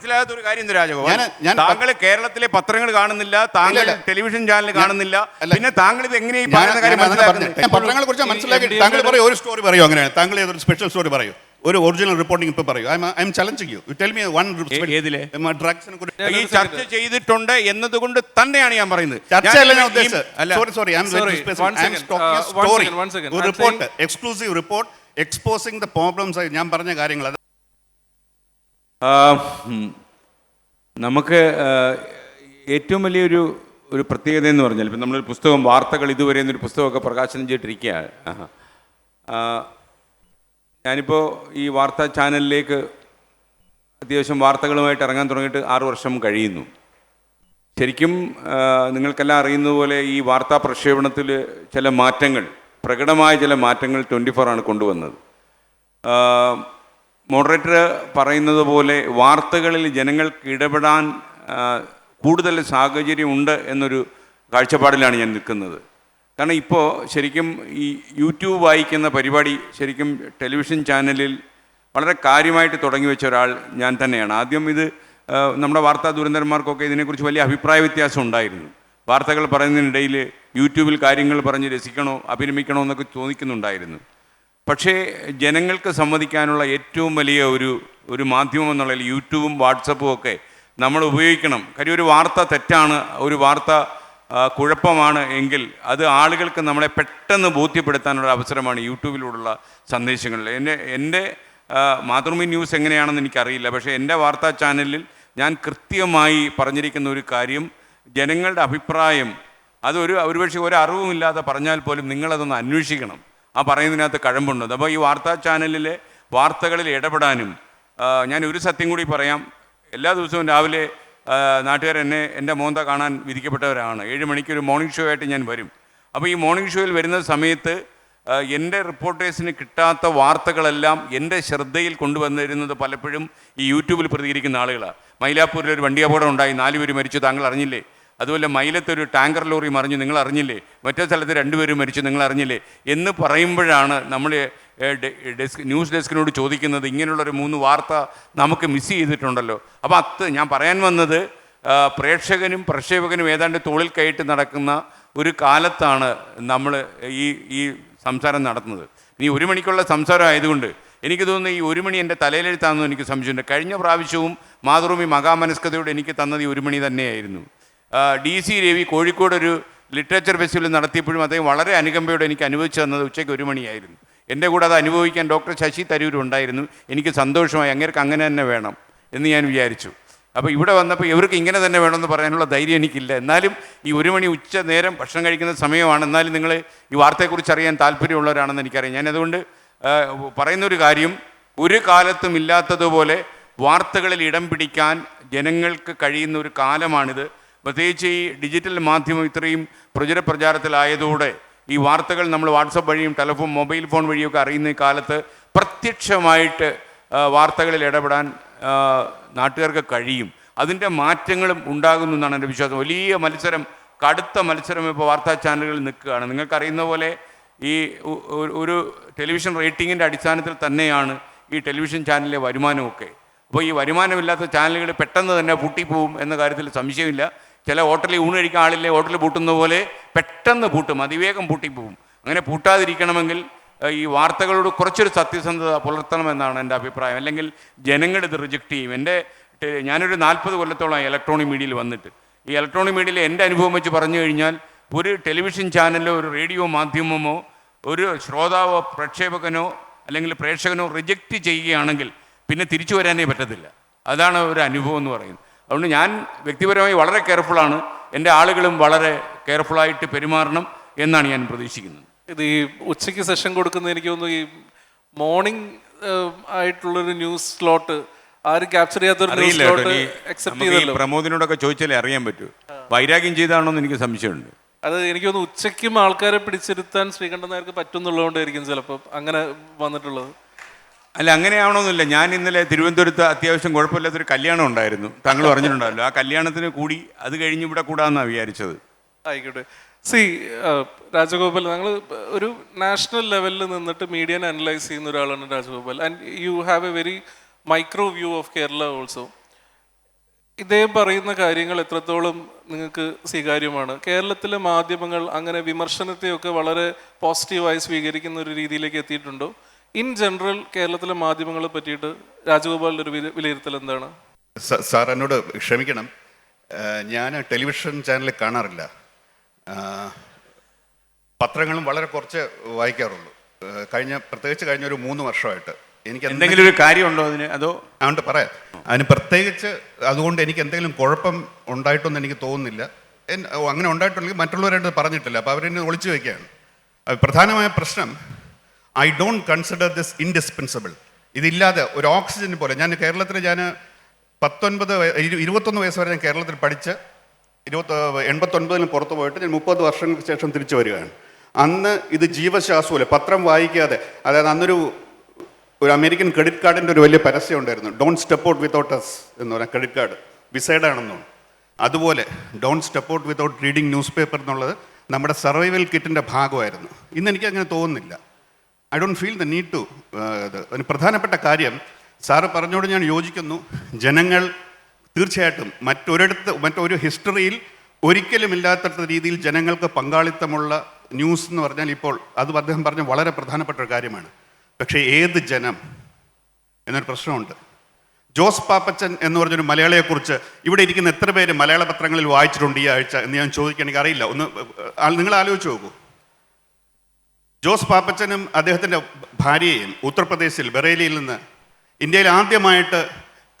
മനസ്സിലാകാത്ത ഒരു കാര്യം എന്താ രാജഗോപാൽ. താങ്കൾ കേരളത്തിലെ പത്രങ്ങൾ കാണുന്നില്ല താങ്കൾ ടെലിവിഷൻ ചാനൽ കാണുന്നില്ല. പിന്നെ താങ്കൾ ഇത് എങ്ങനെ പത്രങ്ങളെ കുറിച്ച് മനസ്സിലാക്കി ഈ താങ്കൾ പറയൂ ഒരു സ്റ്റോറി പറയൂ അങ്ങനെയാണ്. താങ്കൾ ഏതൊരു സ്പെഷ്യൽ സ്റ്റോറി പറയൂ? ഒരു ഒറിജിനൽ റിപ്പോർട്ടിംഗ് ഇപ്പൊ പറയൂ. I'm challenging you tell me one ഏതിലെ? ഡ്രഗ്സിനെ കുറിച്ച് ഈ ചർച്ച ചെയ്തിട്ടുണ്ട് എന്നതുകൊണ്ട് തന്നെയാണ് ഞാൻ പറയുന്നത്. ചർച്ചയല്ല ഞാൻ ഉദ്ദേശിച്ചത്. അല്ല. Sorry sorry I'm story report exclusive report exposing the problems ഞാൻ പറഞ്ഞ കാര്യങ്ങൾ. നമുക്ക് ഏറ്റവും വലിയൊരു ഒരു പ്രത്യേകത എന്ന് പറഞ്ഞാൽ ഇപ്പം നമ്മളൊരു പുസ്തകം വാർത്തകൾ ഇതുവരെ എന്നൊരു പുസ്തകമൊക്കെ പ്രകാശനം. ആ, ഞാനിപ്പോൾ ഈ വാർത്താ ചാനലിലേക്ക് അത്യാവശ്യം വാർത്തകളുമായിട്ട് ഇറങ്ങാൻ തുടങ്ങിയിട്ട് ആറു വർഷം കഴിയുന്നു. ശരിക്കും നിങ്ങൾക്കെല്ലാം അറിയുന്ന പോലെ ഈ വാർത്താ പ്രക്ഷേപണത്തിൽ ചില മാറ്റങ്ങൾ പ്രകടമായ ചില മാറ്റങ്ങൾ ട്വന്റി ആണ് കൊണ്ടുവന്നത്. മോഡറേറ്റർ പറയുന്നത് പോലെ വാർത്തകളിൽ ജനങ്ങൾക്ക് ഇടപെടാൻ കൂടുതൽ സാഹചര്യമുണ്ട് എന്നൊരു കാഴ്ചപ്പാടിലാണ് ഞാൻ നിൽക്കുന്നത്. കാരണം ഇപ്പോൾ ശരിക്കും ഈ യൂട്യൂബ് വായിക്കുന്ന പരിപാടി ശരിക്കും ടെലിവിഷൻ ചാനലിൽ വളരെ കാര്യമായിട്ട് തുടങ്ങി വെച്ച ഒരാൾ ഞാൻ തന്നെയാണ്. ആദ്യം ഇത് നമ്മുടെ വാർത്താ ദുരന്തന്മാർക്കൊക്കെ ഇതിനെക്കുറിച്ച് വലിയ അഭിപ്രായ വ്യത്യാസം ഉണ്ടായിരുന്നു. വാർത്തകൾ പറയുന്നതിനിടയിൽ യൂട്യൂബിൽ കാര്യങ്ങൾ പറഞ്ഞ് രസിക്കണോ അഭിനമിക്കണോ എന്നൊക്കെ ചോദിക്കുന്നുണ്ടായിരുന്നു. പക്ഷേ ജനങ്ങൾക്ക് സമ്മതിക്കാനുള്ള ഏറ്റവും വലിയ ഒരു ഒരു മാധ്യമം എന്നുള്ളതിൽ യൂട്യൂബും വാട്സപ്പും ഒക്കെ നമ്മൾ ഉപയോഗിക്കണം. കാര്യം ഒരു വാർത്ത തെറ്റാണ് ഒരു വാർത്ത കുഴപ്പമാണ് എങ്കിൽ അത് ആളുകൾക്ക് നമ്മളെ പെട്ടെന്ന് ബോധ്യപ്പെടുത്താനുള്ള അവസരമാണ് യൂട്യൂബിലൂടെയുള്ള സന്ദേശങ്ങളിൽ എന്റെ എന്റെ മാതൃഭൂമി ന്യൂസ് എങ്ങനെയാണെന്ന് എനിക്കറിയില്ല. പക്ഷേ എന്റെ വാർത്താ ചാനലിൽ ഞാൻ കൃത്യമായി പറഞ്ഞിരിക്കുന്ന ഒരു കാര്യം ജനങ്ങളുടെ അഭിപ്രായം അതൊരു ഒരുപക്ഷെ ഒരറിവുമില്ലാതെ പറഞ്ഞാൽ പോലും നിങ്ങളതൊന്ന് അന്വേഷിക്കണം. ആ പറയുന്നതിനകത്ത് കഴമ്പുണ്ട്. അപ്പോൾ ഈ വാർത്താ ചാനലിലെ വാർത്തകളിൽ ഇടപെടാനും ഞാൻ ഒരു സത്യം കൂടി പറയാം. എല്ലാ ദിവസവും രാവിലെ നാട്ടുകാർ എന്നെ എന്റെ മോന്ത കാണാൻ വിധിക്കപ്പെട്ടവരാണ്. ഏഴ് മണിക്ക് ഒരു മോർണിംഗ് ഷോ ആയിട്ട് ഞാൻ വരും. അപ്പോൾ ഈ മോർണിംഗ് ഷോയിൽ വരുന്ന സമയത്ത് എന്റെ റിപ്പോർട്ടേഴ്സിന് കിട്ടാത്ത വാർത്തകളെല്ലാം എന്റെ ശ്രദ്ധയിൽ കൊണ്ടുവന്നിരുന്നത് പലപ്പോഴും ഈ യൂട്യൂബിൽ പ്രതികരിക്കുന്ന ആളുകളാണ് മൈലാപ്പൂരിൽ ഒരു വണ്ടി അപകടം ഉണ്ടായി. നാലുപേര് മരിച്ചു. താങ്കൾ അറിഞ്ഞില്ലേ? അതുപോലെ മൈലത്തൊരു ടാങ്കർ ലോറി മറിഞ്ഞു നിങ്ങൾ അറിഞ്ഞില്ലേ മറ്റേ സ്ഥലത്ത് രണ്ടുപേരും മരിച്ചു നിങ്ങൾ അറിഞ്ഞില്ലേ എന്ന് പറയുമ്പോഴാണ് നമ്മൾ ഡെസ്ക് ന്യൂസ് ഡെസ്കിനോട് ചോദിക്കുന്നത്. ഇങ്ങനെയുള്ളൊരു മൂന്ന് വാർത്ത നമുക്ക് മിസ് ചെയ്തിട്ടുണ്ടല്ലോ. അപ്പോൾ അത് ഞാൻ പറയാൻ വന്നത് പ്രേക്ഷകനും പ്രക്ഷേപകനും ഏതാണ്ട് തോളിൽ കയറ്റി നടക്കുന്ന ഒരു കാലത്താണ് നമ്മൾ ഈ ഈ സംസാരം നടത്തുന്നത്. ഇനി ഒരു മണിക്കുള്ള സംസാരം ആയതുകൊണ്ട് എനിക്ക് തോന്നുന്നു ഈ ഒരു മണി എന്റെ തലയിലെഴുത്താണെന്ന് എനിക്ക് സംശയമുണ്ട്. കഴിഞ്ഞ പ്രാവശ്യവും മാതൃഭൂമി മഹാമനസ്കതയോട് എനിക്ക് തന്നത് ഈ ഒരു മണി തന്നെയായിരുന്നു. ഡി സി രവി കോഴിക്കോട് ഒരു ലിറ്ററേച്ചർ ഫെസ്റ്റിവൽ നടത്തിയപ്പോഴും അദ്ദേഹം വളരെ അനുകമ്പയോടെ എനിക്ക് അനുവദിച്ചു തന്നത് ഉച്ചയ്ക്ക് ഒരു മണിയായിരുന്നു. എന്റെ കൂടെ അത് അനുഭവിക്കാൻ ഡോക്ടർ ശശി തരൂർ ഉണ്ടായിരുന്നു. എനിക്ക് സന്തോഷമായി അങ്ങേർക്ക് അങ്ങനെ തന്നെ വേണം എന്ന് ഞാൻ വിചാരിച്ചു. അപ്പോൾ ഇവിടെ വന്നപ്പോൾ ഇവർക്ക് ഇങ്ങനെ തന്നെ വേണമെന്ന് പറയാനുള്ള ധൈര്യം എനിക്കില്ല. എന്നാലും ഈ ഒരു മണി ഉച്ച നേരം ഭക്ഷണം കഴിക്കുന്ന സമയമാണ്. എന്നാലും നിങ്ങൾ ഈ വാർത്തയെക്കുറിച്ച് അറിയാൻ താല്പര്യമുള്ളവരാണെന്ന് എനിക്കറിയാം. ഞാൻ അതുകൊണ്ട് പറയുന്നൊരു കാര്യം ഒരു കാലത്തും ഇല്ലാത്തതുപോലെ വാർത്തകളിൽ ഇടം പിടിക്കാൻ ജനങ്ങൾക്ക് കഴിയുന്ന ഒരു കാലമാണിത്. പ്രത്യേകിച്ച് ഈ ഡിജിറ്റൽ മാധ്യമം ഇത്രയും പ്രചരപ്രചാരത്തിലായതോടെ ഈ വാർത്തകൾ നമ്മൾ വാട്സപ്പ് വഴിയും ടെലഫോൺ മൊബൈൽ ഫോൺ വഴിയൊക്കെ അറിയുന്ന കാലത്ത് പ്രത്യക്ഷമായിട്ട് വാർത്തകളിൽ ഇടപെടാൻ നാട്ടുകാർക്ക് കഴിയും. അതിന്റെ മാറ്റങ്ങളും ഉണ്ടാകുന്നു എന്നാണ് എന്റെ വിശ്വാസം. വലിയ മത്സരം കടുത്ത മത്സരം ഇപ്പോൾ വാർത്താ ചാനലുകളിൽ നിൽക്കുകയാണ്. നിങ്ങൾക്കറിയുന്ന പോലെ ഈ ഒരു ടെലിവിഷൻ റേറ്റിങ്ങിന്റെ അടിസ്ഥാനത്തിൽ തന്നെയാണ് ഈ ടെലിവിഷൻ ചാനലിലെ വരുമാനമൊക്കെ. അപ്പോൾ ഈ വരുമാനമില്ലാത്ത ചാനലുകൾ പെട്ടെന്ന് തന്നെ പൂട്ടിപ്പോവും എന്ന കാര്യത്തിൽ സംശയമില്ല. ചില ഹോട്ടലിൽ ഊണ് കഴിക്കാൻ ആളില്ലേ ഹോട്ടലിൽ പൂട്ടുന്ന പോലെ പെട്ടെന്ന് പൂട്ടും അതിവേഗം പൂട്ടിപ്പോവും. അങ്ങനെ പൂട്ടാതിരിക്കണമെങ്കിൽ ഈ വാർത്തകളോട് കുറച്ചൊരു സത്യസന്ധത പുലർത്തണമെന്നാണ് എന്റെ അഭിപ്രായം. അല്ലെങ്കിൽ ജനങ്ങൾ ഇത് റിജക്റ്റ് ചെയ്യും. എന്റെ ഞാനൊരു നാൽപ്പത് കൊല്ലത്തോളം ഇലക്ട്രോണിക് മീഡിയയിൽ വന്നിട്ട്. ഈ ഇലക്ട്രോണിക് മീഡിയയിൽ എന്റെ അനുഭവം വെച്ച് പറഞ്ഞു കഴിഞ്ഞാൽ ഒരു ടെലിവിഷൻ ചാനലോ ഒരു റേഡിയോ മാധ്യമമോ ഒരു ശ്രോതാവോ പ്രക്ഷേപകനോ അല്ലെങ്കിൽ പ്രേക്ഷകനോ റിജക്റ്റ് ചെയ്യുകയാണെങ്കിൽ പിന്നെ തിരിച്ചു വരാനേ പറ്റത്തില്ല. അതാണ് ഒരു അനുഭവം എന്ന് പറയുന്നത്. അതുകൊണ്ട് ഞാൻ വ്യക്തിപരമായി വളരെ കെയർഫുള്ളാണ് എന്റെ ആളുകളും വളരെ കെയർഫുള്ളായിട്ട് പെരുമാറണം എന്നാണ് ഞാൻ പ്രതീക്ഷിക്കുന്നത്. ഇത് ഈ ഉച്ചയ്ക്ക് സെഷൻ കൊടുക്കുന്ന എനിക്ക് തോന്നുന്നു ഈ മോർണിംഗ് ആയിട്ടുള്ളൊരു ന്യൂസ് സ്ലോട്ട് ആരും ക്യാപ്ചർ ചെയ്യാത്തൊരു പ്രമോദിനോടൊക്കെ ചോദിച്ചാലേ അറിയാൻ പറ്റൂ. വൈരാഗ്യം ചെയ്താണോ എന്ന് എനിക്ക് സംശയമുണ്ട്. അത് എനിക്ക് തോന്നുന്നു ഉച്ചയ്ക്കും ആൾക്കാരെ പിടിച്ചിരുത്താൻ ശ്രീകണ്ഠൻ നായർക്ക് പറ്റുന്നുള്ളതുകൊണ്ടായിരിക്കും ചിലപ്പോൾ അങ്ങനെ വന്നിട്ടുള്ളത്. അല്ല അങ്ങനെയാവണമെന്നില്ല ഞാൻ ഇന്നലെ തിരുവനന്തപുരത്ത് അത്യാവശ്യം കുഴപ്പമില്ലാത്തൊരു കല്യാണം ഉണ്ടായിരുന്നു. താങ്കൾ പറഞ്ഞിട്ടുണ്ടാവല്ലോ ആ കല്യാണത്തിന് കൂടി അത് കഴിഞ്ഞ് ഇവിടെ കൂടാന്നാണ് വിചാരിച്ചത്. ആയിക്കോട്ടെ. സി രാജഗോപാൽ ഞങ്ങൾ ഒരു നാഷണൽ ലെവലിൽ നിന്നിട്ട് മീഡിയനെ അനലൈസ് ചെയ്യുന്ന ഒരാളാണ് Rajagopal. And you have a very micro view of Kerala also ഇദ്ദേഹം പറയുന്ന കാര്യങ്ങൾ എത്രത്തോളം നിങ്ങൾക്ക് സ്വീകാര്യമാണ്? കേരളത്തിലെ മാധ്യമങ്ങൾ അങ്ങനെ വിമർശനത്തെയൊക്കെ വളരെ പോസിറ്റീവായി സ്വീകരിക്കുന്ന ഒരു രീതിയിലേക്ക് എത്തിയിട്ടുണ്ടോ? ഇൻ ജനറൽ കേരളത്തിലെ മാധ്യമങ്ങളെ പറ്റിയിട്ട് രാജഗോപാലിന്റെ ഒരു വിലയിരുത്തൽ എന്താണ്? സാർ എന്നോട് ക്ഷമിക്കണം. ഞാൻ ടെലിവിഷൻ ചാനൽ കാണാറില്ല. പത്രങ്ങളും വളരെ കുറച്ച് വായിക്കാറുള്ളൂ. കഴിഞ്ഞ പ്രത്യേകിച്ച് കഴിഞ്ഞ ഒരു മൂന്ന് വർഷമായിട്ട്. എനിക്ക് എന്തെങ്കിലും ഒരു കാര്യമുണ്ടോ അതിന്? അതോ? അതുകൊണ്ട് പറയാം. അതിന് പ്രത്യേകിച്ച് അതുകൊണ്ട് എനിക്ക് എന്തെങ്കിലും കുഴപ്പം ഉണ്ടായിട്ടൊന്നും എനിക്ക് തോന്നുന്നില്ല. അങ്ങനെ ഉണ്ടായിട്ടുണ്ടെങ്കിൽ മറ്റുള്ളവരായിട്ട് പറഞ്ഞിട്ടില്ല. അപ്പോൾ അവരെന്നെ ഒളിച്ചു വയ്ക്കുകയാണ്. പ്രധാനമായ പ്രശ്നം I don't consider this indispensable ഇതില്ലാതെ ഒരു ഓക്സിജൻ പോലെ. ഞാൻ കേരളത്തിൽ ഞാൻ പത്തൊൻപത് ഇരുപത്തൊന്ന് വയസ്സ് വരെ ഞാൻ കേരളത്തിൽ പഠിച്ച് ഇരുപത്തി എൺപത്തൊൻപതിന് പുറത്ത് പോയിട്ട് ഞാൻ മുപ്പത് വർഷങ്ങൾക്ക് ശേഷം തിരിച്ചു വരികയാണ്. അന്ന് ഇത് ജീവശാസ്ത്രമല്ല പത്രം വായിക്കാതെ അതായത് അന്നൊരു ഒരു അമേരിക്കൻ ക്രെഡിറ്റ് കാർഡിന്റെ ഒരു വലിയ പരസ്യം ഉണ്ടായിരുന്നു. Don't step out without us എന്ന് പറഞ്ഞാൽ ക്രെഡിറ്റ് കാർഡ് വിസൈഡ് ആണെന്നു അതുപോലെ don't step out without reading newspaper എന്നുള്ളത് നമ്മുടെ സർവൈവൽ കിറ്റിന്റെ ഭാഗമായിരുന്നു. ഇന്ന് എനിക്ക് അങ്ങനെ തോന്നുന്നില്ല. I don't feel the need to അതിന് പ്രധാനപ്പെട്ട കാര്യം. സാറ് പറഞ്ഞോട് ഞാൻ യോജിക്കുന്നു. ജനങ്ങൾ തീർച്ചയായിട്ടും മറ്റൊരിടത്ത് മറ്റൊരു ഹിസ്റ്ററിയിൽ ഒരിക്കലും ഇല്ലാത്ത രീതിയിൽ ജനങ്ങൾക്ക് പങ്കാളിത്തമുള്ള ന്യൂസ് എന്ന് പറഞ്ഞാൽ ഇപ്പോൾ അത് അദ്ദേഹം പറഞ്ഞ വളരെ പ്രധാനപ്പെട്ട ഒരു കാര്യമാണ്. പക്ഷേ ഏത് ജനം എന്നൊരു പ്രശ്നമുണ്ട്. ജോസ് പാപ്പച്ചൻ എന്ന് പറഞ്ഞൊരു മലയാളിയെക്കുറിച്ച് ഇവിടെ ഇരിക്കുന്ന എത്ര പേര് മലയാള പത്രങ്ങളിൽ വായിച്ചിട്ടുണ്ട് ഈ ആഴ്ച എന്ന് ഞാൻ ചോദിക്കുകയാണെങ്കിൽ അറിയില്ല ഒന്ന് നിങ്ങൾ ആലോചിച്ച് നോക്കൂ. ജോസ് പാപ്പച്ചനും അദ്ദേഹത്തിന്റെ ഭാര്യയും ഉത്തർപ്രദേശിൽ ബറേലിയിൽ നിന്ന് ഇന്ത്യയിൽ ആദ്യമായിട്ട്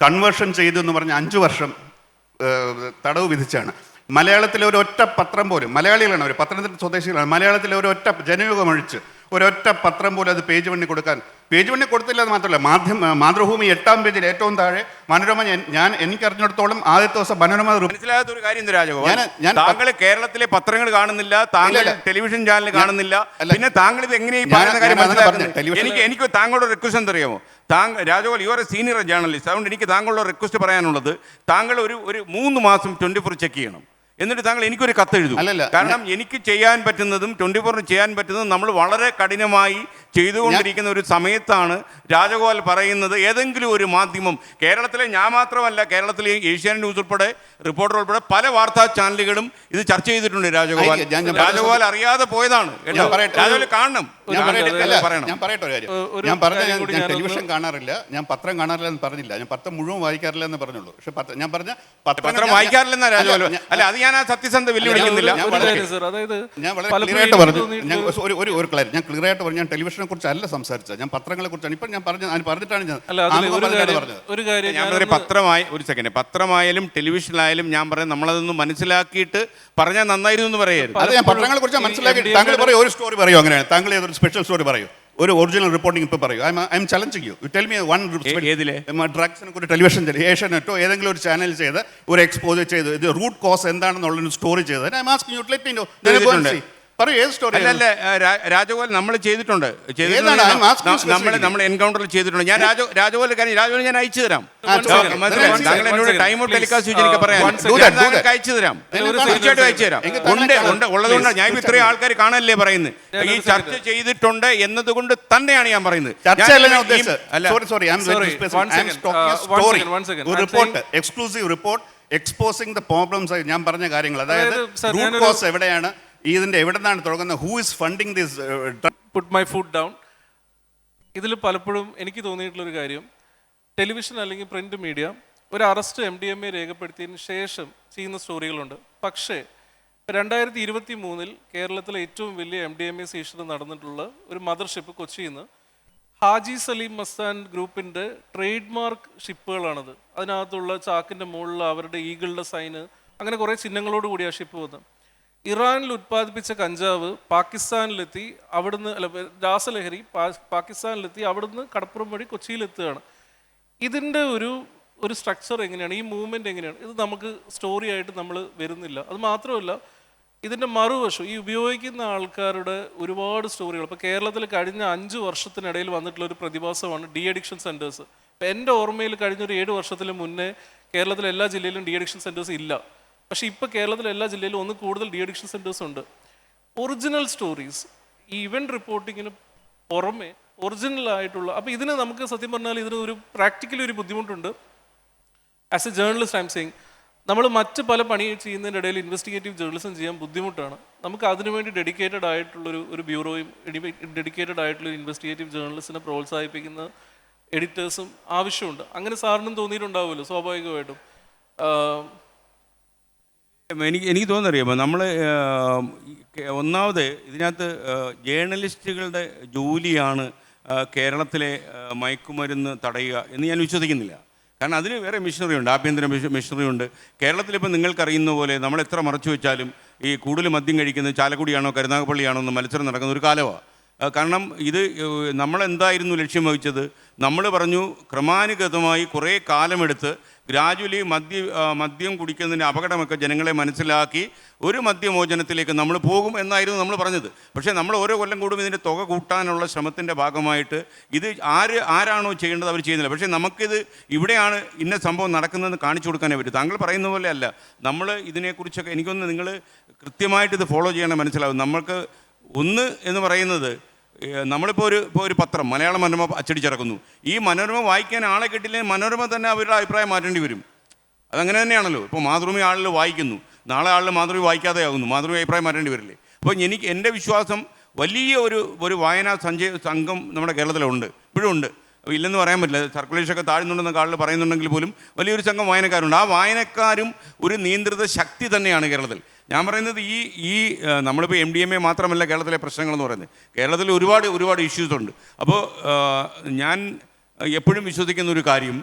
കൺവേർഷൻ ചെയ്തു എന്ന് പറഞ്ഞ അഞ്ചു വർഷം തടവ് വിധിച്ചാണ്. മലയാളത്തിലെ ഒരു ഒറ്റ പത്രം പോലും മലയാളികളാണ് അവർ പത്തനംതിട്ട സ്വദേശികളാണ്. മലയാളത്തിലെ ഒരു ഒറ്റ ജനയുഗം ഒഴിച്ച് ഒരൊറ്റ പത്രം പോലും അത് പേജ് വണ്ണി കൊടുക്കാൻ പേജ് വണ്ണി കൊടുത്തില്ല എന്ന് മാത്രമല്ല മാധ്യമ മാതൃഭൂമി എട്ടാം പേജിൽ ഏറ്റവും താഴെ മനോരമ ഞാൻ- എനിക്ക് എനിക്കറിഞ്ഞിടത്തോളം ആദ്യത്തെ ദിവസം മനോരമ മനസ്സിലാകാത്ത ഒരു കാര്യം എന്താ രാജഗോപാൽ. ഞാൻ- താങ്കൾ കേരളത്തിലെ പത്രങ്ങൾ കാണുന്നില്ല താങ്കൾ ടെലിവിഷൻ ചാനൽ കാണുന്നില്ല. പിന്നെ താങ്കൾ ഇത് എങ്ങനെയാണ് ഈ പറയുന്ന കാര്യം മനസ്സിലാക്കുന്നത്. എനിക്ക് എനിക്ക് താങ്കളുടെ റിക്വസ്റ്റ് എന്തറിയാമോ? താങ്കൾ Rajagopal you're a senior journalist അതുകൊണ്ട് എനിക്ക് താങ്കളുടെ റിക്വസ്റ്റ് പറയാനുള്ളത് താങ്കൾ ഒരു ഒരു മൂന്ന് മാസം ട്വന്റി ഫോർ ചെക്ക് ചെയ്യണം. എന്നിട്ട് താങ്കൾ എനിക്കൊരു കത്ത് എഴുതും. അല്ലല്ല, കാരണം എനിക്ക് ചെയ്യാൻ പറ്റുന്നതും ട്വന്റി ഫോറിന് ചെയ്യാൻ പറ്റുന്നതും നമ്മൾ വളരെ കഠിനമായി ചെയ്തുകൊണ്ടിരിക്കുന്ന ഒരു സമയത്താണ് രാജഗോപാൽ പറയുന്നത് ഏതെങ്കിലും ഒരു മാധ്യമം കേരളത്തിലെ ഞാൻ മാത്രമല്ല കേരളത്തിലെ ഏഷ്യാനെറ്റ് ന്യൂസ് ഉൾപ്പെടെ റിപ്പോർട്ടർ ഉൾപ്പെടെ പല വാർത്താ ചാനലുകളും ഇത് ചർച്ച ചെയ്തിട്ടുണ്ട് രാജഗോപാൽ. രാജഗോപാൽ അറിയാതെ പോയതാണ് രാജഗോപാൽ കാണണം. ഞാൻ പറയട്ടെ, ഒരു കാര്യം. ഞാൻ പറഞ്ഞ ഞാൻ ടെലിവിഷൻ കാണാറില്ല. ഞാൻ പത്രം കാണാറില്ല എന്ന് പറഞ്ഞില്ല. ഞാൻ പത്രം മുഴുവൻ വായിക്കാറില്ല എന്ന് പറഞ്ഞുള്ളൂ. പക്ഷെ ഞാൻ പറഞ്ഞ പത്രം വായിക്കാറില്ലെന്നാ രാജഗോപാൽ അല്ല അത് ഞാൻ ആ സത്യസന്ധ വെല്ലുവിളിക്കുന്നില്ല. ഞാൻ വളരെ- ഞാൻ ക്ലിയർ ആയിട്ട് പറഞ്ഞു. ഞാൻ ഒരു ഒരു ഒരു ഞാൻ ക്ലിയർ ആയിട്ട് പറഞ്ഞു. ഞാൻ ടെലിവിഷനെ കുറിച്ചല്ല സംസാരിച്ചത്. ഞാൻ പത്രങ്ങളെ കുറിച്ചാണ്. ഇപ്പം ഞാൻ പറഞ്ഞു ഞാൻ പറഞ്ഞിട്ടാണ് ഞാൻ ഒരു കാര്യം ഞാൻ പത്രമായി ഒരു സെക്കൻഡ് പത്രമായാലും ടെലിവിഷനിലായാലും ഞാൻ പറയാം നമ്മളതൊന്ന് മനസ്സിലാക്കിയിട്ട് പറഞ്ഞാൽ നന്നായിരുന്നു എന്ന് പറയരുത്. അത് ഞാൻ പത്രങ്ങളെ കുറിച്ച് മനസ്സിലാക്കി താങ്കൾ പറയൂ ഒരു സ്റ്റോറി പറയൂ അങ്ങനെയാണ്. താങ്കൾ ഏതൊരു സ്പെഷ്യൽ സ്റ്റോറി പറയൂ. ഒരു ഒറിജിനൽ റിപ്പോർട്ടിംഗ് ഇപ്പൊ പറയൂ. I'm challenging you you tell me one? ഡ്രഗ്സിനെ കുറിച്ച് ടെലിവിഷൻ ഏഷ്യാനെറ്റോ ഏതെങ്കിലും ഒരു ചാനൽ ചെയ്ത് ഒരു എക്സ്പോസ് ചെയ്ത് ഇത് റൂട്ട് കോസ് എന്താണെന്നുള്ള ഒരു സ്റ്റോറി ചെയ്ത് I'm asking you let me know. പറയൂ ഏത് സ്റ്റോറി രാജഗോപാൽ നമ്മൾ ചെയ്തിട്ടുണ്ട്. നമ്മൾ നമ്മൾ എൻകൗണ്ടറിൽ ചെയ്തിട്ടുണ്ട്. ഞാൻ രാജ രാജഗോപാൽ കാര്യം രാജഗോപാൽ ഞാൻ അയച്ചു തരാം. താങ്കൾ എന്നോട് ടൈം ഔട്ട്. ടെലികാസ്റ്റ് എനിക്ക് പറയാം. താങ്കൾക്ക് അയച്ചു തരാം. തീർച്ചയായിട്ടും അയച്ചു തരാം. ഉണ്ട്. ഉണ്ട്. ഉള്ളതുകൊണ്ട് ഞാൻ ഇപ്പൊ ഇത്രയും ആൾക്കാർ കാണല്ലേ പറയുന്നത്. ഈ ചർച്ച ചെയ്തിട്ടുണ്ട് എന്നതുകൊണ്ട് തന്നെയാണ് ഞാൻ പറയുന്നത്. Report exclusive report exposing the problems ഞാൻ പറഞ്ഞ കാര്യങ്ങൾ. അതായത് അതായത്, റൂട്ട് കോസ് എവിടെയാണ്? ഇതിന്റെ എവിടെ നിന്നാണ് തുടങ്ങുന്നത് who is funding this put my foot down ഇതിൽ പലപ്പോഴും എനിക്ക് തോന്നിയിട്ടുള്ളൊരു കാര്യം ടെലിവിഷൻ അല്ലെങ്കിൽ പ്രിന്റ് മീഡിയ ഒരു arrest M D M A രേഖപ്പെടുത്തിയതിന് ശേഷം ചെയ്യുന്ന സ്റ്റോറികളുണ്ട്. പക്ഷേ രണ്ടായിരത്തി ഇരുപത്തി മൂന്നിൽ കേരളത്തിലെ ഏറ്റവും വലിയ എം ഡി എം എ സീഷന് നടന്നിട്ടുള്ള ഒരു മദർഷിപ്പ് കൊച്ചിയിൽ നിന്ന് ഹാജി സലീം മസ്താൻ ഗ്രൂപ്പിന്റെ ട്രേഡ് മാർക്ക് ഷിപ്പുകളാണത് അതിനകത്തുള്ള ചാക്കിന്റെ മുകളിൽ അവരുടെ ഈഗിളുടെ സൈന് അങ്ങനെ കുറേ ചിഹ്നങ്ങളോട് കൂടി ആ ഷിപ്പ് വന്നത് ഇറാനിൽ ഉത്പാദിപ്പിച്ച കഞ്ചാവ് പാകിസ്ഥാനിലെത്തി അവിടുന്ന് അല്ല രാസലഹരി പാകിസ്ഥാനിലെത്തി അവിടുന്ന് കടപ്പുറം വഴി കൊച്ചിയിലെത്തുകയാണ്. ഇതിന്റെ ഒരു ഒരു സ്ട്രക്ചർ എങ്ങനെയാണ്? ഈ മൂവ്മെന്റ് എങ്ങനെയാണ്? ഇത് നമുക്ക് സ്റ്റോറി ആയിട്ട് നമ്മൾ വരുന്നില്ല. അത് മാത്രമല്ല ഇതിന്റെ മറുവശം ഈ ഉപയോഗിക്കുന്ന ആൾക്കാരുടെ ഒരുപാട് സ്റ്റോറികൾ ഇപ്പോൾ കേരളത്തിൽ കഴിഞ്ഞ അഞ്ച് വർഷത്തിനിടയിൽ വന്നിട്ടുള്ള ഒരു പ്രതിഭാസമാണ് ഡി അഡിക്ഷൻ സെന്റേഴ്സ് ഇപ്പം എന്റെ ഓർമ്മയിൽ കഴിഞ്ഞ ഒരു ഏഴ് വർഷത്തിന് മുന്നേ കേരളത്തിലെ എല്ലാ ജില്ലയിലും ഡി അഡിക്ഷൻ സെന്റേഴ്സ് ഇല്ല. പക്ഷേ ഇപ്പോൾ കേരളത്തിലെ എല്ലാ ജില്ലയിലും ഒന്ന് കൂടുതൽ ഡി അഡിക്ഷൻ സെന്റേഴ്സ് ഉണ്ട്. ഒറിജിനൽ സ്റ്റോറീസ് ഈ റിപ്പോർട്ടിങ്ങിന് പുറമെ ഒറിജിനൽ ആയിട്ടുള്ള അപ്പോൾ ഇതിന് നമുക്ക് സത്യം പറഞ്ഞാൽ ഇതിന് ഒരു പ്രാക്ടിക്കലി ഒരു ബുദ്ധിമുട്ടുണ്ട്. As a journalist I'm saying നമ്മൾ മറ്റ് പല പണി ചെയ്യുന്നതിന്റെ ഇടയിൽ ഇൻവെസ്റ്റിഗേറ്റീവ് ജേർണലിസം ചെയ്യാൻ ബുദ്ധിമുട്ടാണ്. നമുക്ക് അതിനുവേണ്ടി ഡെഡിക്കേറ്റഡ് ആയിട്ടുള്ളൊരു ഒരു ബ്യൂറോയും ഡെഡിക്കേറ്റഡ് ആയിട്ടുള്ള ഇൻവെസ്റ്റിഗേറ്റീവ് ജേർണലിസ്റ്റിനെ പ്രോത്സാഹിപ്പിക്കുന്ന എഡിറ്റേഴ്സും ആവശ്യമുണ്ട്. അങ്ങനെ സാറിനും തോന്നിയിട്ടുണ്ടാവുമല്ലോ സ്വാഭാവികമായിട്ടും. എനിക്ക് എനിക്ക് തോന്നുന്നറിയാമോ നമ്മൾ ഒന്നാമത് ഇതിനകത്ത് ജേർണലിസ്റ്റുകളുടെ ജോലിയാണ് കേരളത്തിലെ മയക്കുമരുന്ന് തടയുക എന്ന് ഞാൻ വിശ്വസിക്കുന്നില്ല. കാരണം അതിന് വേറെ മിഷനറി ഉണ്ട് ആഭ്യന്തര മിഷനറി ഉണ്ട്. കേരളത്തിലിപ്പോൾ നിങ്ങൾക്കറിയുന്ന പോലെ നമ്മൾ എത്ര മറച്ചു വെച്ചാലും ഈ കൂടുതൽ മദ്യം കഴിക്കുന്നത് ചാലക്കുടിയാണോ കരുനാഗപ്പള്ളിയാണോ എന്ന് മത്സരം നടക്കുന്ന ഒരു കാലമാണ് കാരണം ഇത് നമ്മളെന്തായിരുന്നു ലക്ഷ്യം വഹിച്ചത്? നമ്മൾ പറഞ്ഞു ക്രമാനുഗതമായി കുറേ കാലമെടുത്ത് ഗ്രാജുവലി മദ്യ മദ്യം കുടിക്കുന്നതിന്റെ അപകടമൊക്കെ ജനങ്ങളെ മനസ്സിലാക്കി ഒരു മദ്യമോചനത്തിലേക്ക് നമ്മൾ പോകും എന്നായിരുന്നു നമ്മൾ പറഞ്ഞത്. പക്ഷേ നമ്മൾ ഓരോ കൊല്ലം കൂടും ഇതിന്റെ തുക കൂട്ടാനുള്ള ശ്രമത്തിന്റെ ഭാഗമായിട്ട് ഇത് ആര് ആരാണോ ചെയ്യേണ്ടത് അവർ ചെയ്യുന്നില്ല. പക്ഷേ നമുക്കിത് ഇവിടെയാണ് ഇന്ന സംഭവം നടക്കുന്നതെന്ന് കാണിച്ചു കൊടുക്കാനേ പറ്റും. താങ്കൾ പറയുന്ന പോലെ അല്ല. നമ്മൾ ഇതിനെക്കുറിച്ചൊക്കെ എനിക്കൊന്ന് നിങ്ങൾ കൃത്യമായിട്ട് ഇത് ഫോളോ ചെയ്യണം മനസ്സിലാവും. നമ്മൾക്ക് ഒന്ന് എന്ന് പറയുന്നത് നമ്മളിപ്പോൾ ഒരു ഇപ്പോൾ ഒരു പത്രം മലയാള മനോരമ അച്ചടിച്ചിറക്കുന്നു ഈ മനോരമ വായിക്കാൻ ആളെ കിട്ടില്ലെങ്കിൽ മനോരമ തന്നെ അവരുടെ അഭിപ്രായം മാറ്റേണ്ടി വരും. അതങ്ങനെ തന്നെയാണല്ലോ. ഇപ്പോൾ മാതൃഭൂമി ആളിൽ വായിക്കുന്നു. നാളെ ആളിൽ മാതൃഭൂമി വായിക്കാതെ ആകുന്നു മാതൃഭൂമി അഭിപ്രായം മാറ്റേണ്ടി വരില്ലേ? അപ്പോൾ എനിക്ക് എന്റെ വിശ്വാസം വലിയ ഒരു ഒരു വായനാ സഞ്ചയ സംഘം നമ്മുടെ കേരളത്തിലുണ്ട്. ഇപ്പോഴും ഉണ്ട്. ഇല്ലെന്ന് പറയാൻ പറ്റില്ല. സർക്കുലേഷനൊക്കെ താഴ്ന്നുണ്ടെന്ന കാളിൽ പറയുന്നുണ്ടെങ്കിൽ പോലും വലിയൊരു സംഘം വായനക്കാരുണ്ട്. ആ വായനക്കാരും ഒരു നിയന്ത്രിത ശക്തി തന്നെയാണ് കേരളത്തിൽ. ഞാൻ പറയുന്നത് ഈ ഈ നമ്മളിപ്പോൾ എം ഡി എം എ മാത്രമല്ല കേരളത്തിലെ പ്രശ്നങ്ങളെന്ന് പറയുന്നത്. കേരളത്തിൽ ഒരുപാട് ഒരുപാട് ഇഷ്യൂസ് ഉണ്ട്. അപ്പോൾ ഞാൻ എപ്പോഴും വിശ്വസിക്കുന്ന ഒരു കാര്യം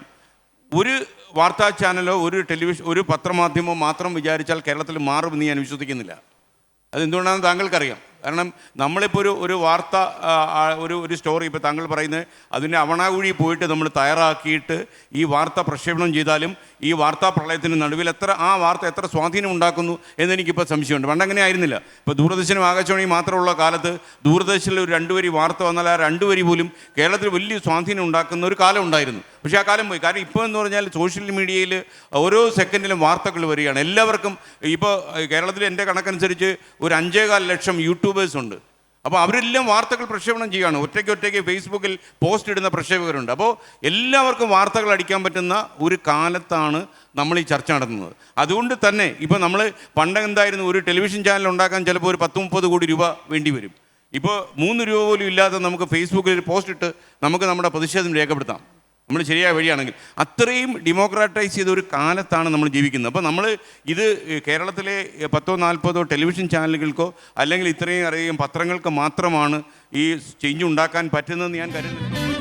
ഒരു വാർത്താ ചാനലോ ഒരു ടെലിവിഷൻ ഒരു പത്രമാധ്യമോ മാത്രം വിചാരിച്ചാൽ കേരളത്തിൽ മാറുമെന്ന് ഞാൻ വിശ്വസിക്കുന്നില്ല. അതെന്തുകൊണ്ടാണെന്ന് താങ്കൾക്കറിയാം. കാരണം നമ്മളിപ്പോൾ ഒരു ഒരു വാർത്ത ഒരു ഒരു സ്റ്റോറി ഇപ്പോൾ താങ്കൾ പറയുന്നത് അതിന്റെ അവണാകുഴി പോയിട്ട് നമ്മൾ തയ്യാറാക്കിയിട്ട് ഈ വാർത്ത പ്രക്ഷേപണം ചെയ്താലും ഈ വാർത്താ പ്രളയത്തിന് നടുവിൽ എത്ര ആ വാർത്ത എത്ര സ്വാധീനം ഉണ്ടാക്കുന്നു എന്നെനിക്കിപ്പോൾ സംശയമുണ്ട്. പണ്ട് അങ്ങനെ ആയിരുന്നില്ല. ഇപ്പോൾ ദൂരദർശനും ആകാശവാണിയും മാത്രമുള്ള കാലത്ത് ദൂരദർശനിൽ ഒരു രണ്ടുവരി വാർത്ത വന്നാൽ ആ രണ്ടുവരി പോലും കേരളത്തിൽ വലിയ സ്വാധീനം ഉണ്ടാക്കുന്ന ഒരു കാലം ഉണ്ടായിരുന്നു. പക്ഷേ ആ കാലം പോയി. കാരണം ഇപ്പോൾ എന്ന് പറഞ്ഞാൽ സോഷ്യൽ മീഡിയയിൽ ഓരോ സെക്കൻഡിലും വാർത്തകൾ വരികയാണ്. എല്ലാവർക്കും ഇപ്പോൾ കേരളത്തിൽ എന്റെ കണക്കനുസരിച്ച് ഒരു അഞ്ചേകാൽ ലക്ഷം യൂട്യൂബേഴ്സ് ഉണ്ട്. അപ്പോൾ അവരെല്ലാം വാർത്തകൾ പ്രക്ഷേപണം ചെയ്യുകയാണ്. ഒറ്റയ്ക്ക് ഒറ്റയ്ക്ക് ഫേസ്ബുക്കിൽ പോസ്റ്റ് ഇടുന്ന പ്രക്ഷേപകരുണ്ട്. അപ്പോൾ എല്ലാവർക്കും വാർത്തകൾ അടിക്കാൻ പറ്റുന്ന ഒരു കാലത്താണ് നമ്മൾ ഈ ചർച്ച നടത്തുന്നത്. അതുകൊണ്ട് തന്നെ ഇപ്പോൾ നമ്മൾ പണ്ട് എന്തായിരുന്നു ഒരു ടെലിവിഷൻ ചാനൽ ഉണ്ടാക്കാൻ ചിലപ്പോൾ ഒരു പത്ത് മുപ്പത് കോടി രൂപ വേണ്ടി വരും. ഇപ്പോൾ മൂന്ന് രൂപ പോലും ഇല്ലാതെ നമുക്ക് ഫേസ്ബുക്കിൽ ഒരു പോസ്റ്റ് ഇട്ട് നമുക്ക് നമ്മുടെ പ്രതിഷേധം രേഖപ്പെടുത്താം. നമ്മൾ ശരിയായ വഴിയാണെങ്കിൽ. അത്രയും ഡെമോക്രാറ്റൈസ് ചെയ്ത ഒരു കാലത്താണ് നമ്മൾ ജീവിക്കുന്നത്. അപ്പോൾ നമ്മൾ ഇത് കേരളത്തിലെ പത്തോ നാൽപ്പതോ ടെലിവിഷൻ ചാനലുകൾക്കോ അല്ലെങ്കിൽ ഇത്രയും അറിയാം പത്രങ്ങൾക്ക് മാത്രമാണ് ഈ ചേഞ്ച് ഉണ്ടാക്കാൻ പറ്റുന്നതെന്ന് ഞാൻ കരുതുന്നു